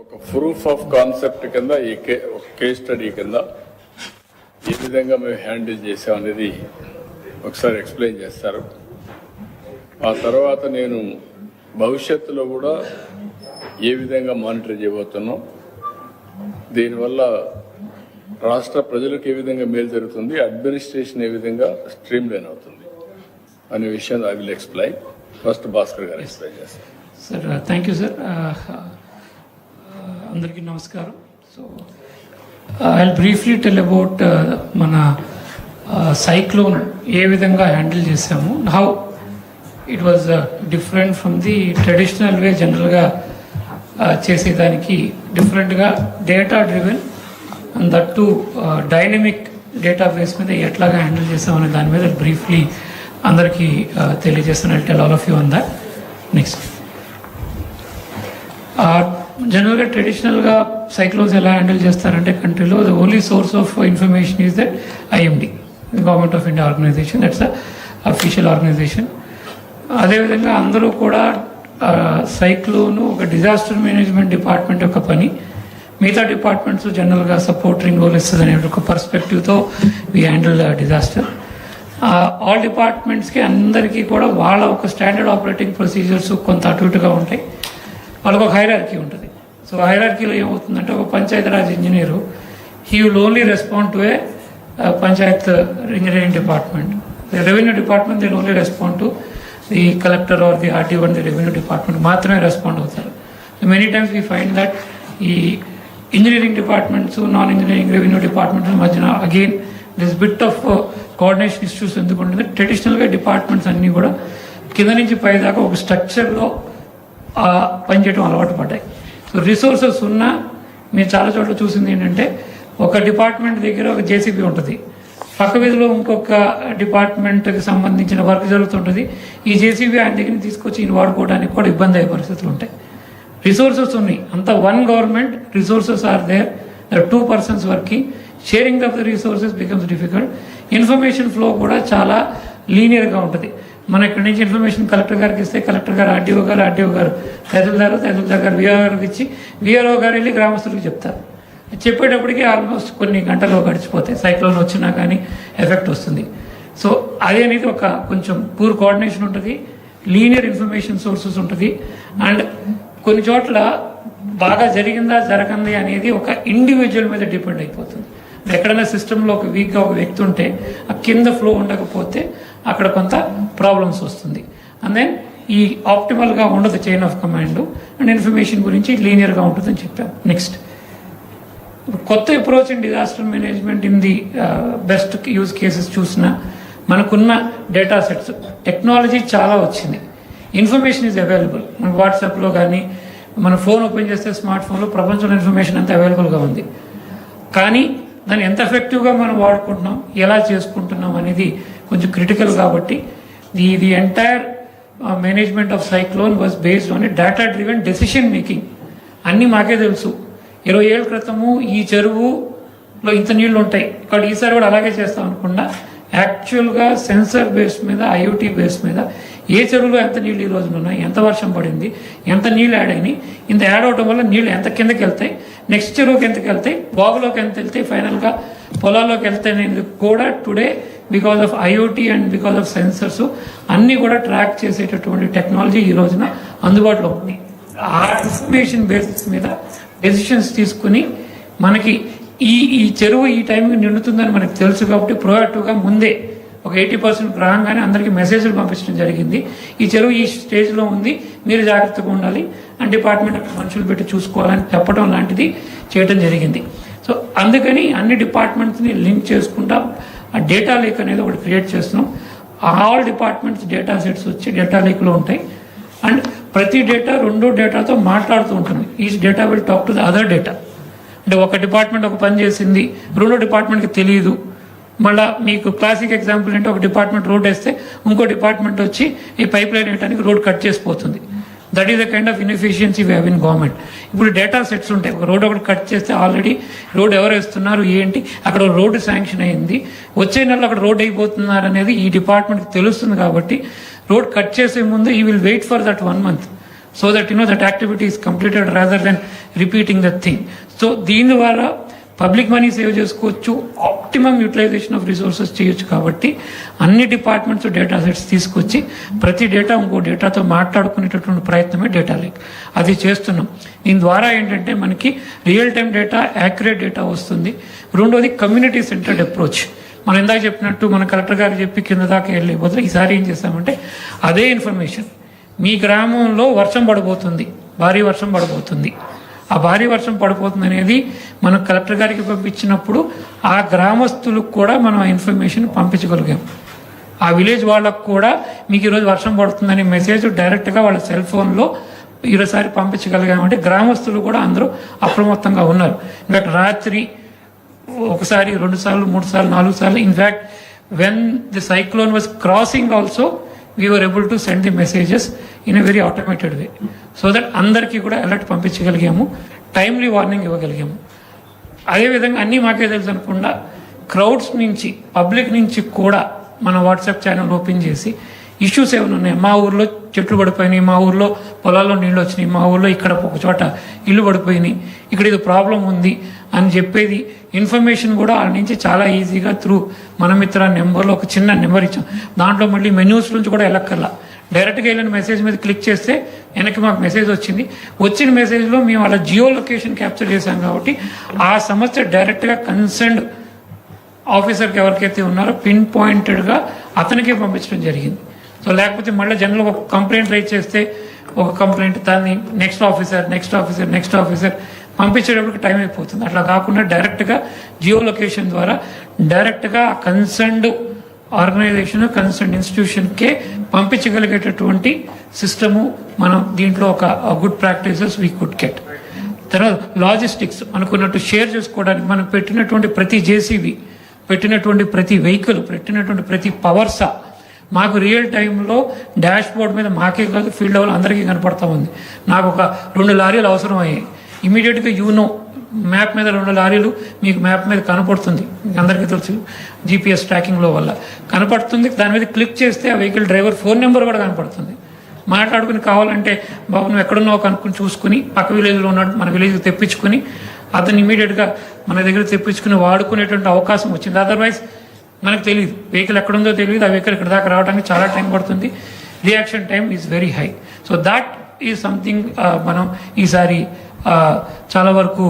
ఒక proof of concept కింద ఈ కే ఒక కేస్ స్టడీ కింద ఏ విధంగా మేము హ్యాండిల్ చేసాం అనేది ఒకసారి ఎక్స్ప్లెయిన్ చేస్తారు. ఆ తర్వాత నేను భవిష్యత్తులో కూడా ఏ విధంగా మానిటర్ చేయబోతున్నాం దీనివల్ల రాష్ట్ర ప్రజలకు ఏ విధంగా మేలు జరుగుతుంది అడ్మినిస్ట్రేషన్ ఏ విధంగా స్ట్రీమ్ లైన్ అవుతుంది అనే విషయం I will explain first Bhaskar గారు ఎక్స్ప్లెయిన్ చేస్తారు. సార్ థ్యాంక్ యూ సార్ అందరికీ నమస్కారం. So I briefly tell about మన uh, సైక్లోన్ ఏ విధంగా హ్యాండిల్ చేసాము how it was different from the traditional way జనరల్గా చేసేదానికి డిఫరెంట్గా data driven and that to dynamic data base మీద ఎట్లాగా హ్యాండిల్ చేసామనే దాని మీద బ్రీఫ్లీ అందరికీ uh, తెలియజేస్తాను. Tell all of you on that next జనరల్గా ట్రెడిషనల్గా సైక్లోన్స్ ఎలా హ్యాండిల్ చేస్తారంటే కంట్రీలో the only source of information is that IMD government of India organisation that's official organisation అదేవిధంగా అందరూ కూడా సైక్లోను ఒక డిజాస్టర్ మేనేజ్మెంట్ డిపార్ట్మెంట్ యొక్క పని మిగతా డిపార్ట్మెంట్స్ జనరల్గా సపోర్టింగ్ రోల్ ఇస్తుంది అనే ఒక పర్స్పెక్టివ్తో వి హ్యాండిల్ డిజాస్టర్ ఆల్ డిపార్ట్మెంట్స్కి అందరికీ కూడా వాళ్ళ ఒక స్టాండర్డ్ ఆపరేటింగ్ ప్రొసీజర్స్ కొంత అటు ఇటుగా ఉంటాయి. వాళ్ళకు ఒక హైరార్కీ ఉంటుంది. సో హైరార్కీలో ఏమవుతుందంటే ఒక Panchayati Raj engineer he will only respond to a panchayat engineering department. The revenue department Dil only respond to the collector or the RT one the revenue department మాత్రమే రెస్పాండ్ అవుతారు. Many times we find that ఈ engineering departments non engineering revenue departments మధ్యన again this bit of coordination issues ఎందుకు ఉంటుంది ట్రెడిషనల్గా departments అన్నీ కూడా కింద నుంచి పై దాకా ఒక స్ట్రక్చర్లో పనిచేయడం అలవాటు పడ్డాయి. సో రిసోర్సెస్ ఉన్నా మీరు చాలా చోట్ల చూసింది ఏంటంటే ఒక డిపార్ట్మెంట్ దగ్గర ఒక జేసీబీ ఉంటుంది. పక్క వీధిలో ఇంకొక డిపార్ట్మెంట్కి సంబంధించిన వర్క్ జరుగుతుంటుంది. ఈ జేసీబీ ఆయన దగ్గర తీసుకొచ్చి ఈయన వాడుకోవడానికి కూడా ఇబ్బంది అయ్యే పరిస్థితులు ఉంటాయి. రిసోర్సెస్ ఉన్నాయి. అంత one government resources are there. There two persons working sharing of the resources becomes difficult information flow కూడా చాలా లీనియర్గా ఉంటుంది. మన ఇక్కడి నుంచి ఇన్ఫర్మేషన్ కలెక్టర్ గారికి ఇస్తే కలెక్టర్ గారు ఆర్డీఓ గారు ఆర్డీఓ గారు తహసీల్దారు తహసీల్దార్ గారు విఆర్ గారికి ఇచ్చి విఆర్ఓ గారు వెళ్ళి గ్రామస్తులకు చెప్తారు. చెప్పేటప్పటికి ఆల్మోస్ట్ కొన్ని గంటలు గడిచిపోతాయి. సైక్లోన్ వచ్చినా కానీ ఎఫెక్ట్ వస్తుంది. సో అది అనేది ఒక కొంచెం పూర్ కోఆర్డినేషన్ ఉంటుంది. లీనియర్ ఇన్ఫర్మేషన్ సోర్సెస్ ఉంటుంది. అండ్ కొన్ని చోట్ల బాగా జరిగిందా జరగంది అనేది ఒక ఇండివిజువల్ మీద డిపెండ్ అయిపోతుంది. ఎక్కడైనా సిస్టంలో ఒక వీక్గా ఒక వ్యక్తి ఉంటే ఆ కింద ఫ్లో ఉండకపోతే అక్కడ కొంత ప్రాబ్లమ్స్ వస్తుంది. అండ్ దెన్ ఈ ఆప్టిమల్గా ఉండదు chain of command and information గురించి లీనియర్గా ఉంటుందని చెప్పాం నెక్స్ట్ కొత్త approach in disaster management in the best use cases చూసిన మనకున్న డేటా సెట్స్ టెక్నాలజీ చాలా వచ్చింది. ఇన్ఫర్మేషన్ ఈజ్ అవైలబుల్ మన వాట్సాప్లో కానీ మన ఫోన్ ఓపెన్ చేస్తే స్మార్ట్ ఫోన్లో ప్రపంచంలో ఇన్ఫర్మేషన్ అంతా అవైలబుల్గా ఉంది. కానీ దాన్ని ఎంత ఎఫెక్టివ్గా మనం వాడుకుంటున్నాం ఎలా చేసుకుంటున్నాం అనేది కొంచెం క్రిటికల్ కాబట్టి the the entire management of cyclone was based on data driven decision making అన్నీ మాకే తెలుసు. ఇరవై ఏళ్ళ క్రితము ఈ చెరువులో ఇంత నీళ్ళు ఉంటాయి. ఇక్కడ ఈసారి కూడా అలాగే చేస్తాం అనుకుండా యాక్చువల్గా సెన్సర్ బేస్ మీద ఐఓటీ బేస్ మీద ఏ చెరువులో ఎంత నీళ్ళు ఈ రోజున ఉన్నాయి ఎంత వర్షం పడింది ఎంత నీళ్ళు యాడ్ అయినాయి ఇంత యాడ్ అవడం వల్ల నీళ్ళు ఎంత కిందకి వెళ్తాయి నెక్స్ట్ చెరువుకి ఎంతకి వెళ్తాయి బాగులోకి ఎంత వెళ్తాయి ఫైనల్గా పొలాల్లోకి వెళ్తాయి అనేది కూడా today because of IoT and because of sensors అన్నీ కూడా ట్రాక్ చేసేటటువంటి టెక్నాలజీ ఈ రోజున అందుబాటులో ఉంది. ఆ ఇన్ఫర్మేషన్ బేసిస్ మీద డెసిషన్స్ తీసుకుని మనకి ఈ ఈ చెరువు ఈ టైంకి నిండుతుందని మనకు తెలుసు కాబట్టి ప్రోయాక్టివ్గా ముందే ఒక ఎయిటీ పర్సెంట్ రాగానే అందరికీ మెసేజ్లు పంపించడం జరిగింది. ఈ చెరువు ఈ స్టేజ్లో ఉంది. మీరు జాగ్రత్తగా ఉండాలి. అండ్ డిపార్ట్మెంట్ మనుషులు పెట్టి చూసుకోవాలని చెప్పడం లాంటిది చేయడం జరిగింది. సో అందుకని అన్ని డిపార్ట్మెంట్స్ని లింక్ చేసుకుంటా. ఆ డేటా లేక్ అనేది ఒకటి క్రియేట్ చేస్తున్నాం. ఆల్ డిపార్ట్మెంట్స్ డేటా సెట్స్ వచ్చి డేటా లేక్లో ఉంటాయి. అండ్ ప్రతి డేటా రెండు డేటాతో మాట్లాడుతూ ఉంటుంది. ఈ data will talk to the other data అంటే ఒక డిపార్ట్మెంట్ ఒక పని చేసింది రెండో డిపార్ట్మెంట్కి తెలియదు. మళ్ళీ మీకు క్లాసిక్ ఎగ్జాంపుల్ అంటే ఒక డిపార్ట్మెంట్ రోడ్ వేస్తే ఇంకో డిపార్ట్మెంట్ వచ్చి ఈ పైప్ లైన్ వేయడానికి road cut చేసిపోతుంది. That is the kind of inefficiency we have in government ఇప్పుడు డేటా సెట్స్ ఉంటాయి. ఒక రోడ్ ఒకటి కట్ చేస్తే ఆల్రెడీ రోడ్ ఎవరు వేస్తున్నారు ఏంటి? అక్కడ రోడ్డు శాంక్షన్ అయింది. వచ్చే నెలలో అక్కడ రోడ్ అయిపోతున్నారు అనేది ఈ డిపార్ట్మెంట్కి తెలుస్తుంది కాబట్టి రోడ్ కట్ చేసే ముందు ఈ will wait for that one month so that you know that activity is completed rather than repeating the thing so దీని ద్వారా పబ్లిక్ మనీ సేవ్ చేసుకోవచ్చు. ఆప్టిమమ్ యూటిలైజేషన్ ఆఫ్ రిసోర్సెస్ చేయొచ్చు కాబట్టి అన్ని డిపార్ట్మెంట్స్ డేటా సెట్స్ తీసుకొచ్చి ప్రతి డేటా ఇంకో డేటాతో మాట్లాడుకునేటటువంటి ప్రయత్నమే డేటా లేక్ అది చేస్తున్నాం. దీని ద్వారా ఏంటంటే మనకి real time data accurate data వస్తుంది. రెండోది కమ్యూనిటీ సెంటర్డ్ అప్రోచ్ మనం ఇందాక చెప్పినట్టు మన కలెక్టర్ గారు చెప్పి కింద దాకా వెళ్ళే బదులు ఈసారి ఏం చేస్తామంటే అదే ఇన్ఫర్మేషన్ మీ గ్రామంలో వర్షం పడబోతుంది భారీ వర్షం పడబోతుంది. ఆ భారీ వర్షం పడిపోతుంది అనేది మనం కలెక్టర్ గారికి పంపించినప్పుడు ఆ గ్రామస్తులకు కూడా మనం ఆ ఇన్ఫర్మేషన్ పంపించగలిగాం. ఆ విలేజ్ వాళ్ళకు కూడా మీకు ఈరోజు వర్షం పడుతుందనే మెసేజ్ డైరెక్ట్గా వాళ్ళ సెల్ ఫోన్లో ఈరోసారి పంపించగలిగామంటే గ్రామస్తులు కూడా అందరూ అప్రమత్తంగా ఉన్నారు. ఇన్ఫాక్ట్ రాత్రి ఒకసారి రెండు సార్లు మూడు సార్లు నాలుగు సార్లు. In fact when the cyclone was crossing also we were able to send the messages in a very automated way so that అందరికీ కూడా అలర్ట్ పంపించగలిగాము. టైమ్లీ వార్నింగ్ ఇవ్వగలిగాము. అదేవిధంగా అన్నీ మాకే తెలుసు అనుకుండా క్రౌడ్స్ నుంచి పబ్లిక్ నుంచి కూడా మన వాట్సాప్ ఛానల్ ఓపెన్ చేసి ఇష్యూస్ ఏమైనా ఉన్నాయి? మా ఊర్లో చెట్లు పడిపోయినాయి మా ఊర్లో పొలాల్లో నీళ్ళు వచ్చినాయి. మా ఊర్లో ఇక్కడ ఒక చోట ఇల్లు పడిపోయినాయి. ఇక్కడ ఇది ప్రాబ్లం ఉంది అని చెప్పేది ఇన్ఫర్మేషన్ కూడా ఆ నుంచి చాలా ఈజీగా త్రూ మన మిత్ర నెంబర్లో ఒక చిన్న నెంబర్ ఇచ్చాం. దాంట్లో మళ్ళీ మెన్యూస్ నుంచి కూడా వెళ్ళక్కర్లా. డైరెక్ట్గా వెళ్ళిన మెసేజ్ మీద క్లిక్ చేస్తే వెనక్కి మాకు మెసేజ్ వచ్చింది. వచ్చిన మెసేజ్లో మేము అలా జియో లొకేషన్ క్యాప్చర్ చేశాం కాబట్టి ఆ సమస్య డైరెక్ట్గా కన్సర్న్డ్ ఆఫీసర్కి ఎవరికైతే ఉన్నారో పిన్ పాయింటెడ్గా అతనికే పంపించడం జరిగింది. సో లేకపోతే మళ్ళీ జనరల్ ఒక కంప్లైంట్ రైజ్ చేస్తే ఒక కంప్లైంట్ దాన్ని next officer next officer next officer పంపించేటప్పటికి time అయిపోతుంది. అట్లా కాకుండా డైరెక్ట్గా జియో లొకేషన్ ద్వారా డైరెక్ట్గా కన్సర్న్డ్ ఆర్గనైజేషన్ కన్సర్న్ ఇన్స్టిట్యూషన్కే పంపించగలిగేటటువంటి సిస్టము మనం దీంట్లో ఒక good practices we could get తర్వాత లాజిస్టిక్స్ అనుకున్నట్టు షేర్ చేసుకోవడానికి మనం పెట్టినటువంటి ప్రతి జేసీబీ పెట్టినటువంటి ప్రతి వెహికల్ పెట్టినటువంటి ప్రతి పవర్సా మాకు రియల్ టైంలో డాష్ బోర్డ్ మీద మాకే కాదు ఫీల్డ్ లెవెల్ అందరికీ కనపడతా ఉంది. నాకు ఒక రెండు లారీలు అవసరం అయ్యాయి ఇమీడియట్గా యూనో మ్యాప్ మీద రెండు లారీలు మీకు మ్యాప్ మీద కనపడుతుంది. మీకు అందరికీ తెలుసు జీపీఎస్ ట్రాకింగ్లో వల్ల. కనపడుతుంది దాని మీద క్లిక్ చేస్తే ఆ వెహికల్ డ్రైవర్ ఫోన్ నెంబర్ కూడా కనపడుతుంది. మాట్లాడుకుని కావాలంటే బాబు నువ్వు ఎక్కడున్నావు కనుక్కుని చూసుకుని పక్క విలేజ్లో ఉన్నాడు మన విలేజ్కి తెప్పించుకుని అతను ఇమీడియట్గా మన దగ్గర తెప్పించుకుని వాడుకునేటువంటి అవకాశం వచ్చింది. అదర్వైజ్ మనకు తెలియదు వెహికల్ ఎక్కడుందో తెలియదు ఆ వెహికల్ ఇక్కడ దాకా రావడానికి చాలా టైం పడుతుంది. Reaction time is very high so that is something మనం ఈసారి uh, చాలా వరకు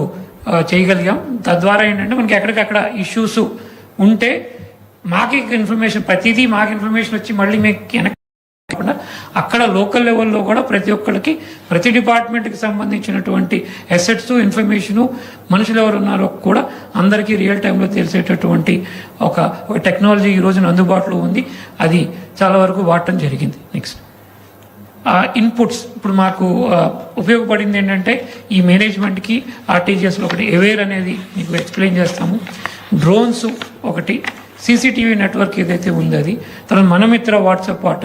uh, చేయగలిగాం. తద్వారా ఏంటంటే మనకి ఎక్కడికక్కడ ఇష్యూస్ ఉంటే మాకు ఇన్ఫర్మేషన్ ప్రతిదీ మాకు ఇన్ఫర్మేషన్ వచ్చి మళ్ళీ మీకు వెనక్కి అక్కడ లోకల్ లెవెల్లో కూడా ప్రతి ఒక్కరికి ప్రతి డిపార్ట్మెంట్కి సంబంధించినటువంటి అసెట్స్ ఇన్ఫర్మేషను మనుషులు ఎవరు ఉన్నారో కూడా అందరికీ రియల్ టైంలో తెలిసేటటువంటి ఒక టెక్నాలజీ ఈ రోజున అందుబాటులో ఉంది. అది చాలా వరకు వాడటం జరిగింది. నెక్స్ట్ ఇన్పుట్స్ ఇప్పుడు మాకు ఉపయోగపడింది ఏంటంటే ఈ మేనేజ్మెంట్కి ఆర్టీజీఎస్లో ఒకటి అవేర్ అనేది మీకు ఎక్స్ప్లెయిన్ చేస్తాము. డ్రోన్స్ ఒకటి సీసీటీవీ నెట్వర్క్ ఏదైతే ఉందో అది తర్వాత మనమిత్ర వాట్సాప్ వాటం